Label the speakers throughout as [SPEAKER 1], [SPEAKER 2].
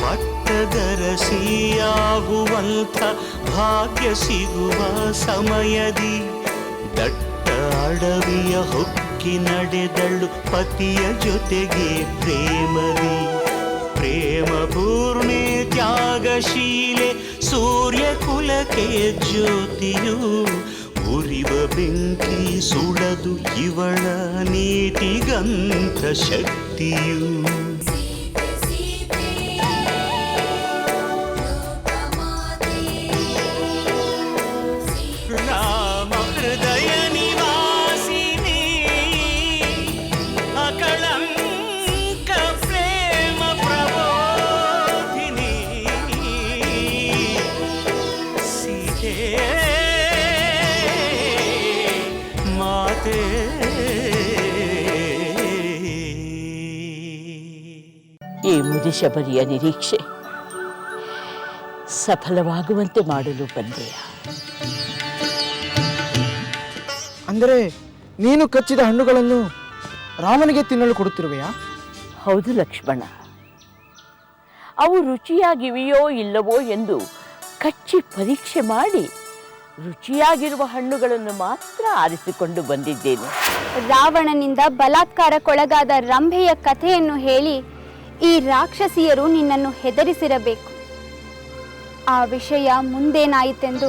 [SPEAKER 1] ಪಟ್ಟದರಸಿಯಾಗುವಂಥ ಭಾಗ್ಯ ಸಿಗುವ ಸಮಯದಿ. ದಟ್ಟ ಅಡವಿಯ ಹೊಕ್ಕಿ ನಡೆದಳು ಪತಿಯ ಜೊತೆಗೆ ಪ್ರೇಮದಿ. ಪ್ರೇಮ ಪೂರ್ಣೆ ತ್ಯಾಗಶೀಲೆ ಸೂರ್ಯ ಕುಲಕ್ಕೆ ಜ್ಯೋತಿಯು. ಉರಿವ ಬೆಂಕಿ ಸುಡದು ಇವಳ ನೀತಿಗಂತ ಶಕ್ತಿಯು.
[SPEAKER 2] ಈ ಮುದಿಶಬರಿಯ ನಿರೀಕ್ಷೆ. ಸಫಲವಾಗುವಂತೆ ಮಾಡಲು ಬಂದೆಯ.
[SPEAKER 3] ಅಂದರೆ ನೀನು ಕಚ್ಚಿದ ಹಣ್ಣುಗಳನ್ನು ರಾಮನಿಗೆ ತಿನ್ನಲು ಕೊಡುತ್ತಿರುವೆಯಾ?
[SPEAKER 2] ಹೌದು ಲಕ್ಷ್ಮಣ. ಅವು ರುಚಿಯಾಗಿವೆಯೋ ಇಲ್ಲವೋ ಎಂದು ಕಚ್ಚಿ ಪರೀಕ್ಷೆ ಮಾಡಿ ರುಚಿಯಾಗಿರುವ ಹಣ್ಣುಗಳನ್ನು ಮಾತ್ರ ಆರಿಸಿಕೊಂಡು ಬಂದಿದ್ದೇನೆ.
[SPEAKER 4] ರಾವಣನಿಂದ ಬಲಾತ್ಕಾರಕ್ಕೊಳಗಾದ ರಂಭೆಯ ಕಥೆಯನ್ನು ಹೇಳಿ ಈ ರಾಕ್ಷಸಿಯರು ನಿನ್ನನ್ನು ಹೆದರಿಸಿರಬೇಕು. ಆ ವಿಷಯ ಮುಂದೇನಾಯಿತೆಂದು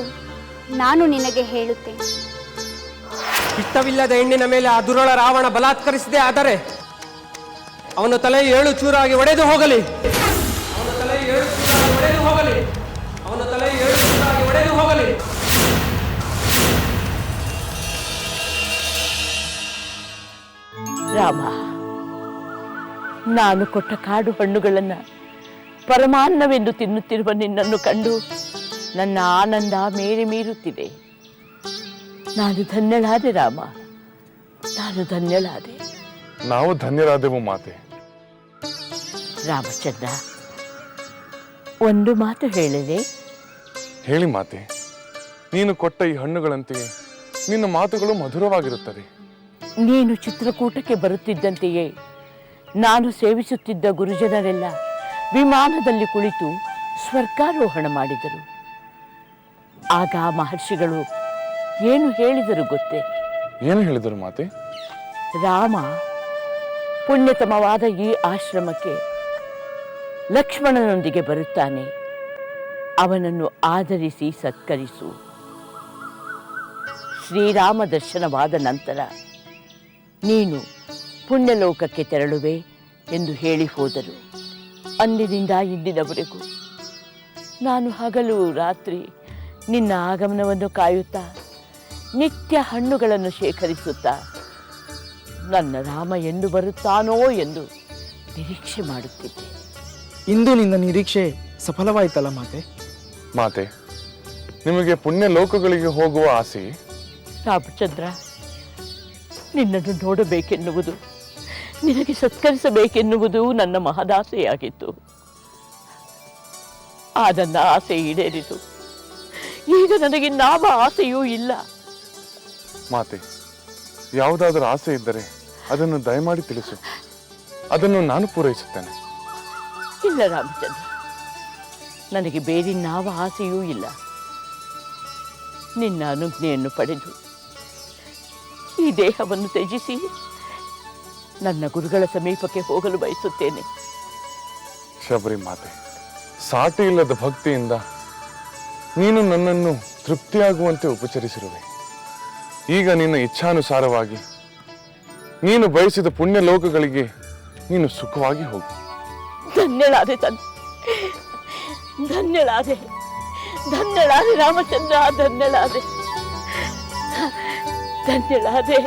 [SPEAKER 4] ನಾನು ನಿನಗೆ ಹೇಳುತ್ತೇನೆ.
[SPEAKER 5] ಇಷ್ಟವಿಲ್ಲದ ಹೆಣ್ಣಿನ ಮೇಲೆ ಆ ದುರಳ ರಾವಣ ಬಲಾತ್ಕರಿಸಿದೆ ಆದರೆ ಅವನ ತಲೆ ಏಳು ಚೂರಾಗಿ ಒಡೆದು ಹೋಗಲಿ. ಅವನ ತಲೆ ಏಳು ಚೂರಾಗಿ ಒಡೆದು ಹೋಗಲಿ. ಅವನ ತಲೆ ಏಳು ಚೂರಾಗಿ ಒಡೆದು ಹೋಗಲಿ.
[SPEAKER 2] ರಾಮ ನಾನು ಕೊಟ್ಟ ಕಾಡು ಹಣ್ಣುಗಳನ್ನು ಪರಮಾನ್ನವೆಂದು ತಿನ್ನುತ್ತಿರುವ ನಿನ್ನನ್ನು ಕಂಡು ನನ್ನ ಆನಂದ ಮೇರೆ ಮೀರುತ್ತಿದೆ. ನಾನು ಧನ್ಯಳಾದೆ ರಾಮ. ನಾನು ಧನ್ಯಳಾದೆ.
[SPEAKER 6] ನಾವು ಧನ್ಯರಾದೆವು ಮಾತೆ.
[SPEAKER 2] ರಾಮಚಂದ್ರ ಒಂದು ಮಾತು ಹೇಳಲೆ?
[SPEAKER 6] ಹೇಳಿ ಮಾತೆ ನೀನು ಕೊಟ್ಟ ಈ ಹಣ್ಣುಗಳಂತೆಯೇ ನಿನ್ನ ಮಾತುಗಳು ಮಧುರವಾಗಿರುತ್ತವೆ.
[SPEAKER 2] ನೀನು ಚಿತ್ರಕೂಟಕ್ಕೆ ಬರುತ್ತಿದ್ದಂತೆಯೇ ನಾನು ಸೇವಿಸುತ್ತಿದ್ದ ಗುರುಜನರೆಲ್ಲ ವಿಮಾನದಲ್ಲಿ ಕುಳಿತು ಸ್ವರ್ಗಾರೋಹಣ ಮಾಡಿದರು. ಆಗ ಮಹರ್ಷಿಗಳು ಏನು ಹೇಳಿದರು ಗೊತ್ತೇ?
[SPEAKER 6] ಏನು ಹೇಳಿದರು ಮಾತೆ?
[SPEAKER 2] ರಾಮ ಪುಣ್ಯತಮವಾದ ಈ ಆಶ್ರಮಕ್ಕೆ ಲಕ್ಷ್ಮಣನೊಂದಿಗೆ ಬರುತ್ತಾನೆ. ಅವನನ್ನು ಆಧರಿಸಿ ಸತ್ಕರಿಸು. ಶ್ರೀರಾಮ ದರ್ಶನವಾದ ನಂತರ ನೀನು ಪುಣ್ಯಲೋಕಕ್ಕೆ ತೆರಳುವೆ ಎಂದು ಹೇಳಿ ಹೋದರು. ಅಂದಿನಿಂದ ಇಂದಿನವರೆಗೂ ನಾನು ಹಗಲು ರಾತ್ರಿ ನಿನ್ನ ಆಗಮನವನ್ನು ಕಾಯುತ್ತಾ ನಿತ್ಯ ಹಣ್ಣುಗಳನ್ನು ಶೇಖರಿಸುತ್ತಾ ನನ್ನ ರಾಮ ಎಂದು ಬರುತ್ತಾನೋ ಎಂದು ನಿರೀಕ್ಷೆ ಮಾಡುತ್ತಿದ್ದೆ.
[SPEAKER 3] ಇಂದು ನಿನ್ನ ನಿರೀಕ್ಷೆ ಸಫಲವಾಯಿತಲ್ಲ ಮಾತೆ?
[SPEAKER 6] ಮಾತೆ ನಿಮಗೆ ಪುಣ್ಯ ಲೋಕಗಳಿಗೆ ಹೋಗುವ ಆಸೆ?
[SPEAKER 2] ರಾಮಚಂದ್ರ ನಿನ್ನನ್ನು ನೋಡಬೇಕೆನ್ನುವುದು ನಿನಗೆ ಸತ್ಕರಿಸಬೇಕೆನ್ನುವುದು ನನ್ನ ಮಹದಾಸೆಯಾಗಿತ್ತು. ಆ ನನ್ನ ಆಸೆ ಈಡೇರಿತು. ಈಗ ನನಗೆ ನಾವ ಆಸೆಯೂ ಇಲ್ಲ.
[SPEAKER 6] ಮಾತೆ ಯಾವುದಾದರೂ ಆಸೆ ಇದ್ದರೆ ಅದನ್ನು ದಯಮಾಡಿ ತಿಳಿಸು. ಅದನ್ನು ನಾನು ಪೂರೈಸುತ್ತೇನೆ.
[SPEAKER 2] ಇಲ್ಲ ರಾಮಚಂದ್ರ ನನಗೆ ಬೇರೆ ನಾವ ಆಸೆಯೂ ಇಲ್ಲ. ನಿನ್ನ ಅನುಜ್ಞೆಯನ್ನು ಪಡೆದು ಈ ದೇಹವನ್ನು ತ್ಯಜಿಸಿ ನನ್ನ ಗುರುಗಳ ಸಮೀಪಕ್ಕೆ ಹೋಗಲು ಬಯಸುತ್ತೇನೆ.
[SPEAKER 6] ಶಬರಿ ಮಾತೆ ಸಾಟಿ ಇಲ್ಲದ ಭಕ್ತಿಯಿಂದ ನೀನು ನನ್ನನ್ನು ತೃಪ್ತಿಯಾಗುವಂತೆ ಉಪಚರಿಸಿರುವೆ. ಈಗ ನಿನ್ನ ಇಚ್ಛಾನುಸಾರವಾಗಿ ನೀನು ಬಯಸಿದ ಪುಣ್ಯ ಲೋಕಗಳಿಗೆ ನೀನು ಸುಖವಾಗಿ ಹೋಗು.
[SPEAKER 2] ಧನ್ಯಳಾದೆ ಧನ್ಯಳಾದೆ ಧನ್ಯಳಾದೆ ರಾಮಚಂದ್ರ ಧನ್ಯಳಾದೆ ಧನ್ಯಳಾದೆ.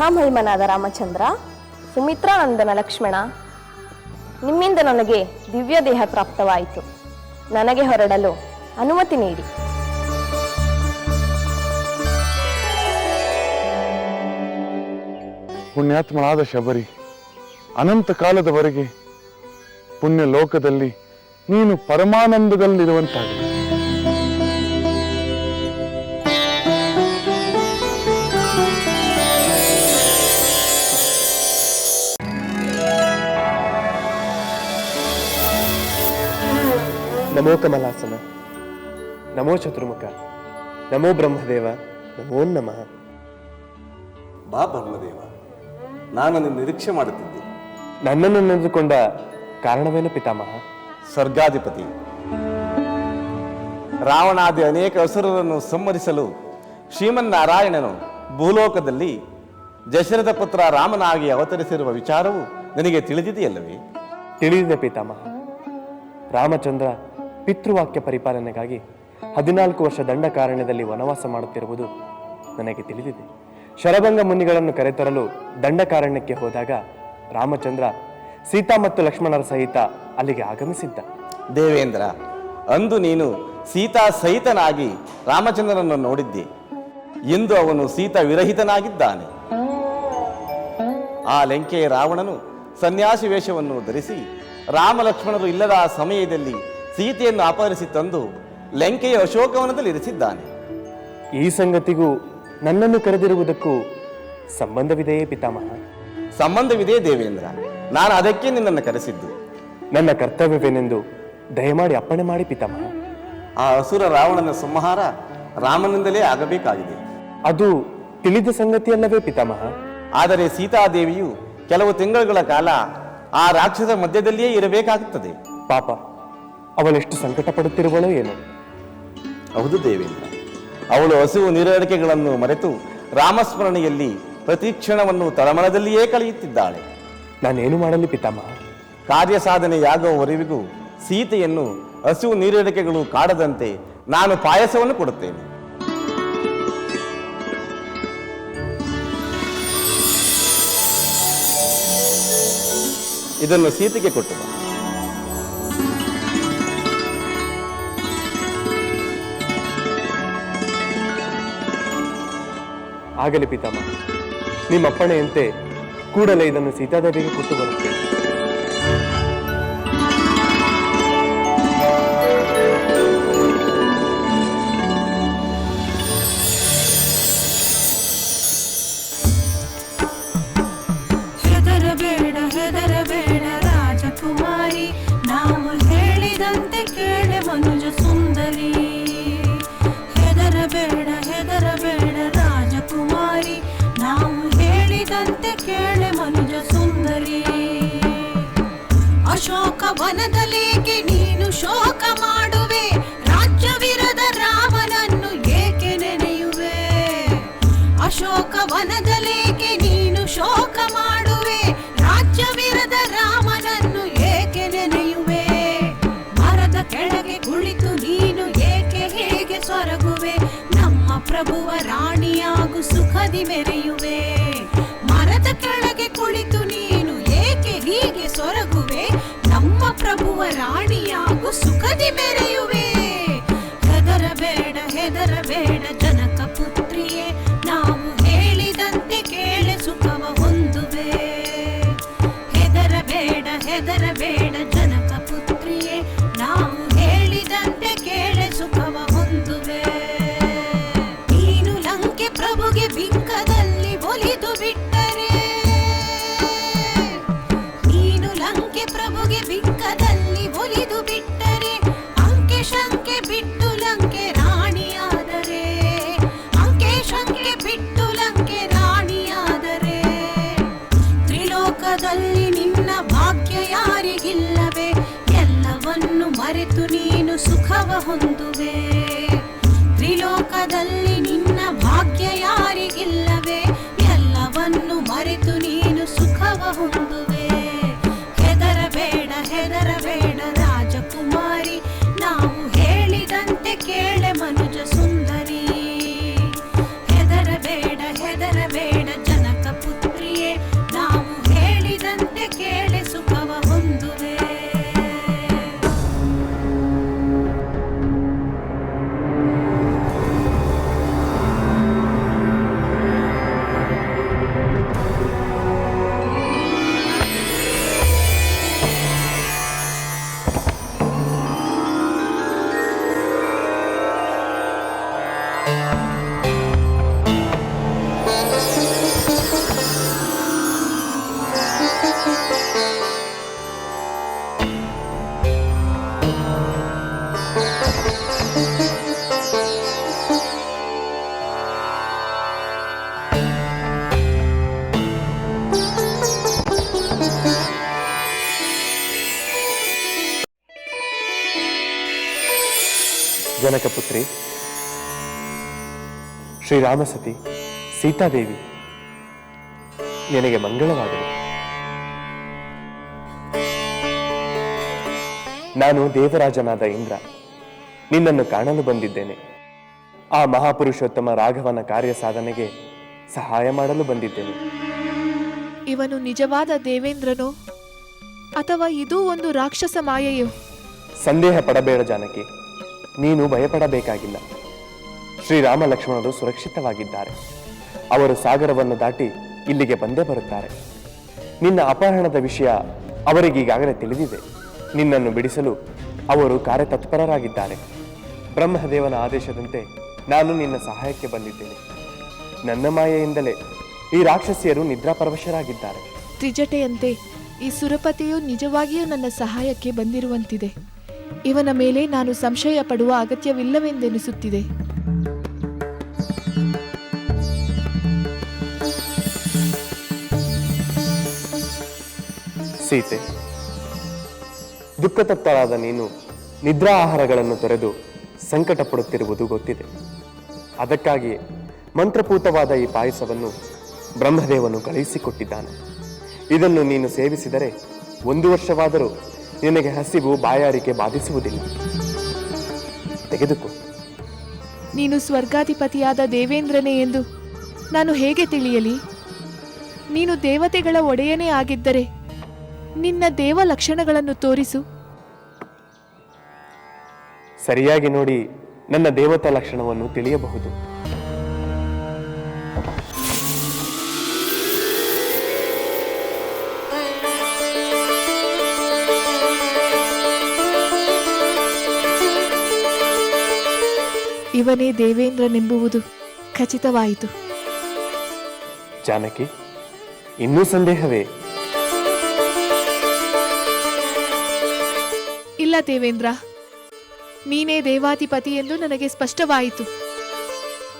[SPEAKER 7] ಮಹಾಮಹಿಮನಾದ ರಾಮಚಂದ್ರ ಸುಮಿತ್ರಾನಂದನ ಲಕ್ಷ್ಮಣ, ನಿಮ್ಮಿಂದ ನನಗೆ ದಿವ್ಯ ದೇಹ ಪ್ರಾಪ್ತವಾಯಿತು. ನನಗೆ ಹೊರಡಲು ಅನುಮತಿ ನೀಡಿ.
[SPEAKER 6] ಪುಣ್ಯಾತ್ಮನಾದ ಶಬರಿ, ಅನಂತ ಕಾಲದವರೆಗೆ ಪುಣ್ಯ ಲೋಕದಲ್ಲಿ ನೀನು ಪರಮಾನಂದದಲ್ಲಿರುವಂತಾಗಲಿ.
[SPEAKER 8] ನಮೋ ಕಮಲಾಸನ ನಮೋ ಚತುರ್ಮುಖ ನಮೋ ಬ್ರಹ್ಮದೇವ ನಮೋ ನಮಃ.
[SPEAKER 9] ಬಾ ಬ್ರಹ್ಮದೇವ ನಾನು ನಿನ್ನ ನಿರೀಕ್ಷೆ ಮಾಡುತ್ತಿದ್ದೆ.
[SPEAKER 8] ನನ್ನನ್ನು ನೆನೆದುಕೊಂಡ ಕಾರಣವೇನು ಪಿತಾಮಹ?
[SPEAKER 9] ಸ್ವರ್ಗಾಧಿಪತಿ. ರಾವಣಾದಿ ಅನೇಕ ಅಸುರರನ್ನು ಸಂಹರಿಸಲು ಶ್ರೀಮನ್ನಾರಾಯಣನು ಭೂಲೋಕದಲ್ಲಿ ದಶರಥ ಪುತ್ರ ರಾಮನಾಗಿ ಅವತರಿಸಿರುವ ವಿಚಾರವು ನನಗೆ ತಿಳಿದಿದೆಯಲ್ಲವೇ?
[SPEAKER 8] ತಿಳಿದಿದೆ ಪಿತಾಮಹ. ರಾಮಚಂದ್ರ ಪಿತೃವಾಕ್ಯ ಪರಿಪಾಲನೆಗಾಗಿ ಹದಿನಾಲ್ಕು ವರ್ಷ ದಂಡಕಾರಣ್ಯದಲ್ಲಿ ವನವಾಸ ಮಾಡುತ್ತಿರುವುದು ನನಗೆ ತಿಳಿದಿದೆ. ಶರಭಂಗ ಮುನಿಗಳನ್ನು ಕರೆತರಲು ದಂಡಕಾರಣ್ಯಕ್ಕೆ ಹೋದಾಗ ರಾಮಚಂದ್ರ ಸೀತಾ ಮತ್ತು ಲಕ್ಷ್ಮಣರ ಸಹಿತ ಅಲ್ಲಿಗೆ ಆಗಮಿಸಿದ್ದ.
[SPEAKER 9] ದೇವೇಂದ್ರ, ಅಂದು ನೀನು ಸೀತಾ ಸಹಿತನಾಗಿ ರಾಮಚಂದ್ರನನ್ನು ನೋಡಿದ್ದಿ. ಇಂದು ಅವನು ಸೀತಾ ವಿರಹಿತನಾಗಿದ್ದಾನೆ. ಆ ಲಂಕೆಯ ರಾವಣನು ಸನ್ಯಾಸಿ ವೇಷವನ್ನು ಧರಿಸಿ ರಾಮ ಲಕ್ಷ್ಮಣರು ಇಲ್ಲದ ಆ ಸಮಯದಲ್ಲಿ ಸೀತೆಯನ್ನು ಅಪಹರಿಸಿ ತಂದು ಲಂಕೆಯ ಅಶೋಕವನದಲ್ಲಿ ಇರಿಸಿದ್ದಾನೆ.
[SPEAKER 8] ಈ ಸಂಗತಿಗೂ ನನ್ನನ್ನು ಕರೆದಿರುವುದಕ್ಕೂ ಸಂಬಂಧವಿದೆಯೇ ಪಿತಾಮಹ?
[SPEAKER 9] ಸಂಬಂಧವಿದೆ ದೇವೇಂದ್ರ ನಾನು ಅದಕ್ಕೆ ನಿನ್ನನ್ನು ಕರೆಸಿದ್ದು.
[SPEAKER 8] ನನ್ನ ಕರ್ತವ್ಯವೇನೆಂದು ದಯಮಾಡಿ ಅಪ್ಪಣೆ ಮಾಡಿ ಪಿತಾಮಹ.
[SPEAKER 9] ಆ ಅಸುರ ರಾವಣನ ಸಂಹಾರ ರಾಮನಿಂದಲೇ ಆಗಬೇಕಾಗಿದೆ.
[SPEAKER 8] ಅದು ತಿಳಿದ ಸಂಗತಿಯಲ್ಲವೇ ಪಿತಾಮಹ?
[SPEAKER 9] ಆದರೆ ಸೀತಾದೇವಿಯು ಕೆಲವು ತಿಂಗಳುಗಳ ಕಾಲ ಆ ರಾಕ್ಷಸ ಮಧ್ಯದಲ್ಲಿಯೇ ಇರಬೇಕಾಗುತ್ತದೆ.
[SPEAKER 8] ಪಾಪ ಅವಳೆಷ್ಟು ಸಂಕಟ ಪಡುತ್ತಿರುವಳೋ ಏನೋ?
[SPEAKER 9] ಹೌದು ದೇವೇಂದ್ರ ಅವಳು ಹಸಿವು ನೀರಡಿಕೆಗಳನ್ನು ಮರೆತು ರಾಮಸ್ಮರಣೆಯಲ್ಲಿ ಪ್ರತಿ ಕ್ಷಣವನ್ನು ತಳಮಳದಲ್ಲಿಯೇ ಕಳೆಯುತ್ತಿದ್ದಾಳೆ.
[SPEAKER 8] ನಾನೇನು ಮಾಡಲಿ ಪಿತಾಮಹ
[SPEAKER 9] ಕಾರ್ಯ ಸಾಧನೆಯಾಗುವವರೆಗೂ ಸೀತೆಯನ್ನು ಹಸಿವು ನೀರಡಿಕೆಗಳು ಕಾಡದಂತೆ ನಾನು ಪಾಯಸವನ್ನು ಕೊಡುತ್ತೇನೆ. ಇದನ್ನು ಸೀತೆಗೆ ಕೊಟ್ಟು
[SPEAKER 8] ಆಗಲಿ ಪಿತಾಮ ನಿಮ್ಮ ಅಪ್ಪಣೆಯಂತೆ ಕೂಡಲೇ ಇದನ್ನು ಸೀತಾದೇವಿಗೆ ಕೊಟ್ಟು ಬರುತ್ತೇನೆ.
[SPEAKER 10] ಸುಖದಿ ಮೆರೆಯುವೆ. ಮರದ ಕೆಳಗೆ ಕುಳಿತು ನೀನು ಏಕೆ ಹೀಗೆ ಸೊರಗುವೆ? ನಮ್ಮ ಪ್ರಭುವ ರಾಣಿಯಾಗು ಸುಖದಿ ಮೆರೆಯುವೆ. ಹೆದರಬೇಡ ರಾಜಕುಮಾರಿ ನಾವು ಹೇಳಿದಂತೆ ಕೇಳೆ ಮನುಜ
[SPEAKER 8] ಶ್ರೀರಾಮಸತಿ ಸೀತಾದೇವಿ ನಿನಗೆ ಮಂಗಳವಾಗಲಿ. ನಾನು ದೇವರಾಜನಾದ ಇಂದ್ರ ನಿನ್ನನ್ನು ಕಾಣಲು ಬಂದಿದ್ದೇನೆ. ಆ ಮಹಾಪುರುಷೋತ್ತಮ ರಾಘವನ ಕಾರ್ಯ ಸಾಧನೆಗೆ ಸಹಾಯ ಮಾಡಲು ಬಂದಿದ್ದೇನೆ.
[SPEAKER 11] ಇವನು ನಿಜವಾದ ದೇವೇಂದ್ರನು ಅಥವಾ ಇದೂ ಒಂದು ರಾಕ್ಷಸ ಮಾಯೆಯೋ?
[SPEAKER 8] ಸಂದೇಹ ಪಡಬೇಡ ಜಾನಕಿ ನೀನು ಭಯಪಡಬೇಕಾಗಿಲ್ಲ. ಶ್ರೀರಾಮ ಲಕ್ಷ್ಮಣರು ಸುರಕ್ಷಿತವಾಗಿದ್ದಾರೆ. ಅವರು ಸಾಗರವನ್ನು ದಾಟಿ ಇಲ್ಲಿಗೆ ಬಂದೇ ಬರುತ್ತಾರೆ. ನಿನ್ನ ಅಪಹರಣದ ವಿಷಯ ಅವರಿಗೀಗಾಗಲೇ ತಿಳಿದಿದೆ. ನಿನ್ನನ್ನು ಬಿಡಿಸಲು ಅವರು ಕಾರ್ಯತತ್ಪರರಾಗಿದ್ದಾರೆ. ಬ್ರಹ್ಮದೇವನ ಆದೇಶದಂತೆ ನಾನು ನಿನ್ನ ಸಹಾಯಕ್ಕೆ ಬಂದಿದ್ದೇನೆ. ನನ್ನ ಮಾಯೆಯಿಂದಲೇ ಈ ರಾಕ್ಷಸಿಯರು ನಿದ್ರಾಪರವಶರಾಗಿದ್ದಾರೆ.
[SPEAKER 11] ತ್ರಿಜಟೆಯಂತೆ, ಈ ಸುರಪತಿಯು ನಿಜವಾಗಿಯೂ ನನ್ನ ಸಹಾಯಕ್ಕೆ ಬಂದಿರುವಂತಿದೆ. ಇವನ ಮೇಲೆ ನಾನು ಸಂಶಯ ಪಡುವ ಅಗತ್ಯವಿಲ್ಲವೆಂದೆನಿಸುತ್ತಿದೆ.
[SPEAKER 8] ಸೀತೆ. ದುಃಖತಪ್ತಳಾದ ನೀನು ನಿದ್ರಾ ಆಹಾರಗಳನ್ನು ತೊರೆದು ಸಂಕಟ ಪಡುತ್ತಿರುವುದು ಗೊತ್ತಿದೆ. ಅದಕ್ಕಾಗಿಯೇ ಮಂತ್ರಪೂತವಾದ ಈ ಪಾಯಸವನ್ನು ಬ್ರಹ್ಮದೇವನು ಕಳುಹಿಸಿಕೊಟ್ಟಿದ್ದಾನೆ. ಇದನ್ನು ನೀನು ಸೇವಿಸಿದರೆ ಒಂದು ವರ್ಷವಾದರೂ ನಿನಗೆ ಹಸಿವು ಬಾಯಾರಿಕೆ ಬಾಧಿಸುವುದಿಲ್ಲ. ತೆಗೆದುಕೋ.
[SPEAKER 11] ನೀನು ಸ್ವರ್ಗಾಧಿಪತಿಯಾದ ದೇವೇಂದ್ರನೇ ಎಂದು ನಾನು ಹೇಗೆ ತಿಳಿಯಲಿ? ನೀನು ದೇವತೆಗಳ ಒಡೆಯನೇ ಆಗಿದ್ದರೆ ನಿನ್ನ ದೇವ ಲಕ್ಷಣಗಳನ್ನು ತೋರಿಸು.
[SPEAKER 8] ಸರಿಯಾಗಿ ನೋಡಿ ನನ್ನ ದೇವತಾ ಲಕ್ಷಣವನ್ನು ತಿಳಿಯಬಹುದು.
[SPEAKER 11] ಇವನೇ ದೇವೇಂದ್ರನೆಂಬುವುದು ಖಚಿತವಾಯಿತು.
[SPEAKER 8] ಜಾನಕಿ ಇನ್ನೂ ಸಂದೇಹವೇ?
[SPEAKER 11] ಇಲ್ಲ ದೇವೇಂದ್ರ. ನೀನೇ ದೇವಾಧಿಪತಿ ಎಂದು ನನಗೆ ಸ್ಪಷ್ಟವಾಯಿತು.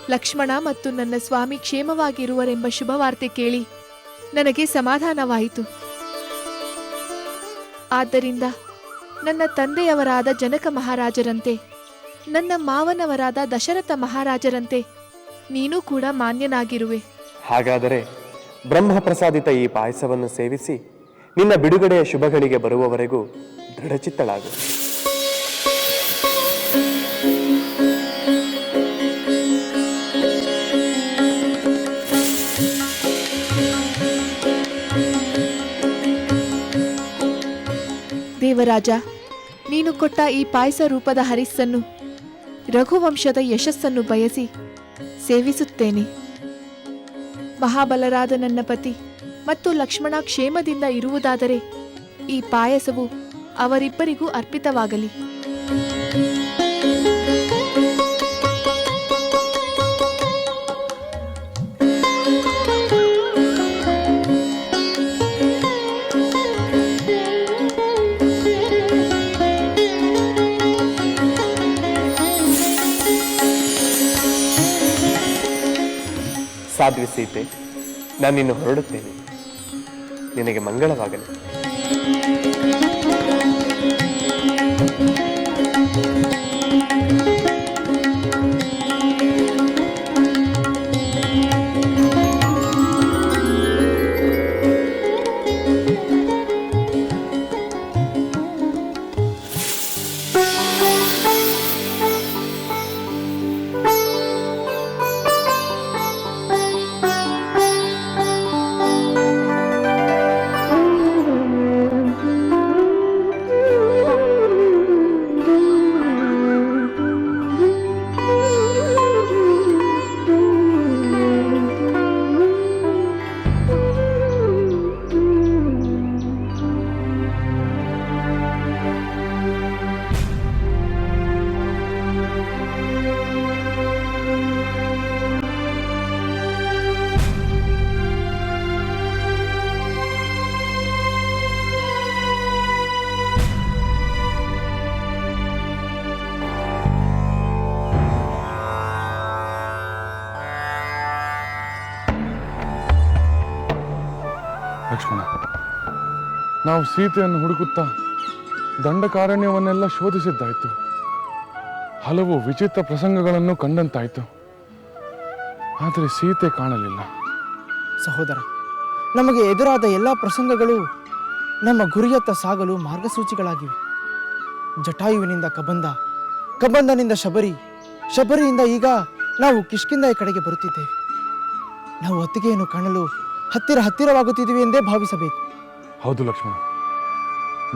[SPEAKER 11] ಲಕ್ಷ್ಮಣ ಮತ್ತು ನನ್ನ ಸ್ವಾಮಿ ಕ್ಷೇಮವಾಗಿರುವರೆಂಬ ಶುಭವಾರ್ತೆ ಕೇಳಿ ನನಗೆ ಸಮಾಧಾನವಾಯಿತು. ಆದ್ದರಿಂದ ನನ್ನ ತಂದೆಯವರಾದ ಜನಕ ಮಹಾರಾಜರಂತೆ, ನನ್ನ ಮಾವನವರಾದ ದಶರಥ ಮಹಾರಾಜರಂತೆ ನೀನೂ ಕೂಡ ಮಾನ್ಯನಾಗಿರುವೆ.
[SPEAKER 8] ಹಾಗಾದರೆ ಬ್ರಹ್ಮ ಪ್ರಸಾದಿತ ಈ ಪಾಯಸವನ್ನು ಸೇವಿಸಿ ನಿನ್ನ ಬಿಡುಗಡೆಯ ಶುಭಗಳಿಗೆ ಬರುವವರೆಗೂ ದೃಢಚಿತ್ತಳಾಗು.
[SPEAKER 11] ದೇವರಾಜ, ನೀನು ಕೊಟ್ಟ ಈ ಪಾಯಸ ರೂಪದ ಹರಿಸ್ಸನ್ನು, ರಘುವಂಶದ ಯಶಸ್ಸನ್ನು ಬಯಸಿ ಸೇವಿಸುತ್ತೇನೆ. ಮಹಾಬಲರಾದ ನನ್ನ ಪತಿ ಮತ್ತು ಲಕ್ಷ್ಮಣ ಕ್ಷೇಮದಿಂದ ಇರುವುದಾದರೆ ಈ ಪಾಯಸವು ಅವರಿಬ್ಬರಿಗೂ ಅರ್ಪಿತವಾಗಲಿ.
[SPEAKER 8] ಸಾಧ್ವಿ ಸೀತೆ ನಾನಿನ್ನು ಹೊರಡುತ್ತೇನೆ. ನಿನಗೆ ಮಂಗಳವಾಗಲಿ.
[SPEAKER 6] ನಾವು ಸೀತೆಯನ್ನು ಹುಡುಕುತ್ತಾ ದಂಡಕಾರಣ್ಯವನ್ನೆಲ್ಲ ಶೋಧಿಸಿದ್ದಾಯಿತು. ಹಲವು ವಿಚಿತ್ರ ಪ್ರಸಂಗಗಳನ್ನು ಕಂಡಂತಾಯಿತು. ಆದರೆ ಸೀತೆ ಕಾಣಲಿಲ್ಲ.
[SPEAKER 3] ಸಹೋದರ, ನಮಗೆ ಎದುರಾದ ಎಲ್ಲ ಪ್ರಸಂಗಗಳು ನಮ್ಮ ಗುರಿಯತ್ತ ಸಾಗಲು ಮಾರ್ಗಸೂಚಿಗಳಾಗಿವೆ. ಜಟಾಯುವಿನಿಂದ ಕಬಂದ ಕಬಂದನಿಂದ ಶಬರಿ, ಶಬರಿಯಿಂದ ಈಗ ನಾವು ಕಿಷ್ಕಿಂದಾಯ ಕಡೆಗೆ ಬರುತ್ತಿದ್ದೇವೆ. ನಾವು ಅತ್ತಿಗೆಯನ್ನು ಕಾಣಲು ಹತ್ತಿರ ಹತ್ತಿರವಾಗುತ್ತಿದ್ದೀವಿ ಎಂದೇ ಭಾವಿಸಬೇಕು.
[SPEAKER 6] ಹೌದು ಲಕ್ಷ್ಮಣ.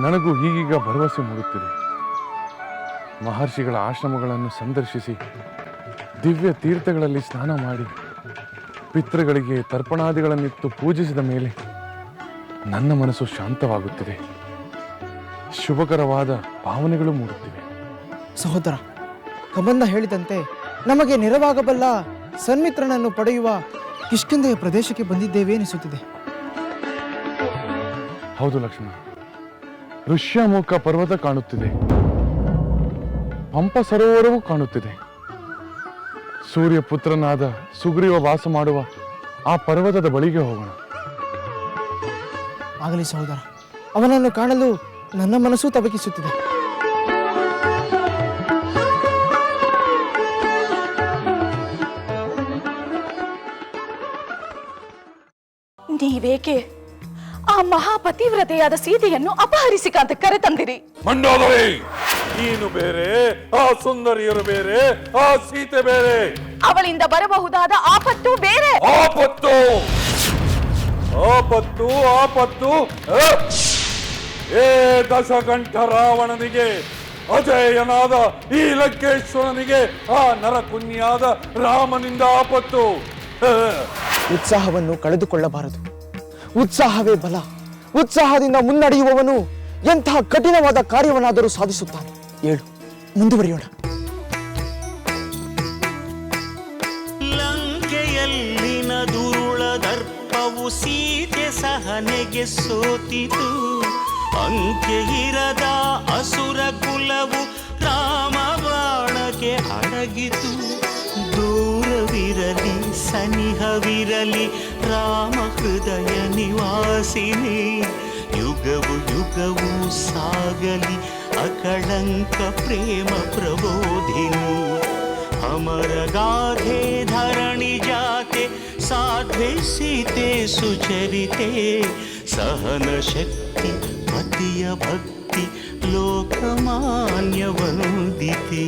[SPEAKER 6] ನನಗೂ ಈಗೀಗ ಭರವಸೆ ಮೂಡುತ್ತಿದೆ. ಮಹರ್ಷಿಗಳ ಆಶ್ರಮಗಳನ್ನು ಸಂದರ್ಶಿಸಿ, ದಿವ್ಯ ತೀರ್ಥಗಳಲ್ಲಿ ಸ್ನಾನ ಮಾಡಿ, ಪಿತೃಗಳಿಗೆ ತರ್ಪಣಾದಿಗಳನ್ನಿತ್ತು ಪೂಜಿಸಿದ ಮೇಲೆ ನನ್ನ ಮನಸ್ಸು ಶಾಂತವಾಗುತ್ತಿದೆ. ಶುಭಕರವಾದ ಭಾವನೆಗಳು ಮೂಡುತ್ತಿವೆ.
[SPEAKER 3] ಸಹೋದರ ಕಬಂದ ಹೇಳಿದಂತೆ ನಮಗೆ ನೆರವಾಗಬಲ್ಲ ಸನ್ಮಿತ್ರನನ್ನು ಪಡೆಯುವ ಕಿಷ್ಕಿಂದೆಯ ಪ್ರದೇಶಕ್ಕೆ ಬಂದಿದ್ದೇವೆ ಎನಿಸುತ್ತಿದೆ.
[SPEAKER 6] ಹೌದು ಲಕ್ಷ್ಮಣ. ಋಷ್ಯಮುಖ ಪರ್ವತ ಕಾಣುತ್ತಿದೆ. ಪಂಪ ಸರೋವರವೂ ಕಾಣುತ್ತಿದೆ. ಸೂರ್ಯ ಪುತ್ರನಾದ ಸುಗ್ರೀವ ವಾಸ ಮಾಡುವ ಆ ಪರ್ವತದ ಬಳಿಗೆ ಹೋಗೋಣ.
[SPEAKER 3] ಆಗಲಿ ಸಹೋದರ ಅವನನ್ನು ಕಾಣಲು ನನ್ನ ಮನಸ್ಸು ತಬಕಿಸುತ್ತಿದೆ
[SPEAKER 12] ನೀವೇಕೆ ಆ ಮಹಾಪತಿವ್ರತೆಯಾದ ಸೀತೆಯನ್ನು ಅಪಹರಿಸಿ ಕಾಂತ ಕರೆತಂದಿರಿ.
[SPEAKER 13] ಮಂಡೋದರಿ ನೀನು ಬೇರೆ ಆ ಸುಂದರಿಯರು ಬೇರೆ ಆ ಸೀತೆ ಬೇರೆ.
[SPEAKER 12] ಅವಳಿಂದ ಬರಬಹುದಾದ ಆಪತ್ತು ಬೇರೆ.
[SPEAKER 13] ಆಪತ್ತು. ಆಪತ್ತು ಆಪತ್ತು. ಆ! ಏ ದಶಕಂಠ ರಾವಣನಿಗೆ ಅಜಯನಾದ ಈ ಲಂಕೇಶ್ವರನಿಗೆ ಆ ನರಕುನ್ಯಾದ ರಾಮನಿಂದ ಆಪತ್ತು. ಆ!
[SPEAKER 3] ಉತ್ಸಾಹವನ್ನು ಕಳೆದುಕೊಳ್ಳಬಾರದು. ಉತ್ಸಾಹವೇ ಬಲ. ಉತ್ಸಾಹದಿಂದ ಮುನ್ನಡೆಯುವವನು ಎಂತಹ ಕಠಿಣವಾದ ಕಾರ್ಯವನ್ನಾದರೂ ಸಾಧಿಸುತ್ತಾನೆ. ಏಳು, ಮುಂದುವರಿಯೋಣ.
[SPEAKER 1] ಲಂಕೆಯಲ್ಲಿನ ದುರುಳ ದರ್ಪವು ಸೀತೆ ಸಹನೆಗೆ ಸೋತಿತು. ಅಂಕೆ ಇರದ ಅಸುರ ಕುಲವು ರಾಮ ಬಾಣಕ್ಕೆ ಅಡಗಿತು. ದೂರವಿರಲಿ, ಸನಿಹವಿರಲಿ ರಾಮ ಹೃದಯ ನಿವಾಸಿನಿ ಯುಗವು ಯುಗವು ಸಾಗಲಿ ಅಕಳಂಕ ಪ್ರೇಮ ಪ್ರಬೋಧಿನಿ ಅಮರ ಗಾಧೆ ಧರಣಿ ಜಾತೆ ಸಾಧ್ವೆ ಸೀತೆ ಸುಚರಿತೆ ಸಹನ ಶಕ್ತಿ ಪತಿಯ ಭಕ್ತಿ ಲೋಕಮಾನ್ಯ ವಂದಿತೆ